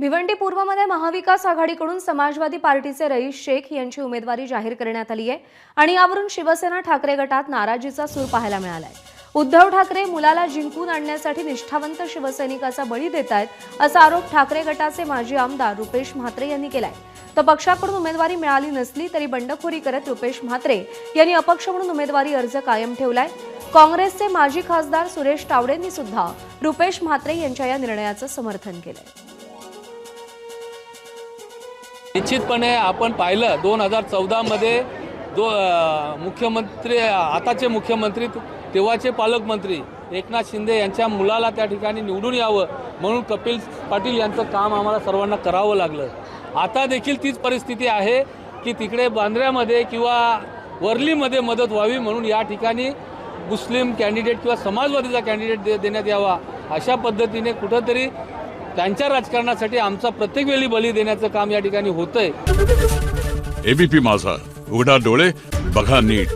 भिवंडी पूर्वमध्ये महाविकास आघाडीकडून समाजवादी पार्टीचे रईस शेख यांची उमेदवारी जाहीर करण्यात आली आहे आणि यावरून शिवसेना ठाकरे गटात नाराजीचा सूर पाहायला मिळालाय. उद्धव ठाकरे मुलाला जिंकून आणण्यासाठी निष्ठावंत शिवसैनिकाचा बळी देत आहेत असा आरोप ठाकरे गटाचे माजी आमदार रुपेश म्हात्रे यांनी केलाय. तर पक्षाकडून उमेदवारी मिळाली नसली तरी बंडखोरी करत रुपेश म्हात्रे यांनी अपक्ष म्हणून उमेदवारी अर्ज कायम ठेवलाय. काँग्रेसचे माजी खासदार सुरेश तावडेंनी सुद्धा रुपेश म्हात्रे यांच्या या निर्णयाचं समर्थन केलंय. निश्चितपणे आपण पाहिलं दोन हजार चौदामध्ये दो मुख्यमंत्री आताचे मुख्यमंत्री तेव्हाचे पालकमंत्री एकनाथ शिंदे यांच्या मुलाला त्या ठिकाणी निवडून यावं म्हणून कपिल पाटील यांचं काम आम्हाला सर्वांना करावं लागलं. आता देखील तीच परिस्थिती आहे की तिकडे बांद्र्यामध्ये किंवा वर्लीमध्ये मदत व्हावी म्हणून या ठिकाणी मुस्लिम कॅन्डिडेट किंवा समाजवादीचा कॅन्डिडेट दे देण्यात यावा अशा पद्धतीने कुठंतरी त्यांच्या राजकारणासाठी आमचा प्रत्येक वेळी बली देण्याचं काम या ठिकाणी होतंय. एबीपी माझा. उघडा डोळे बघा नीट.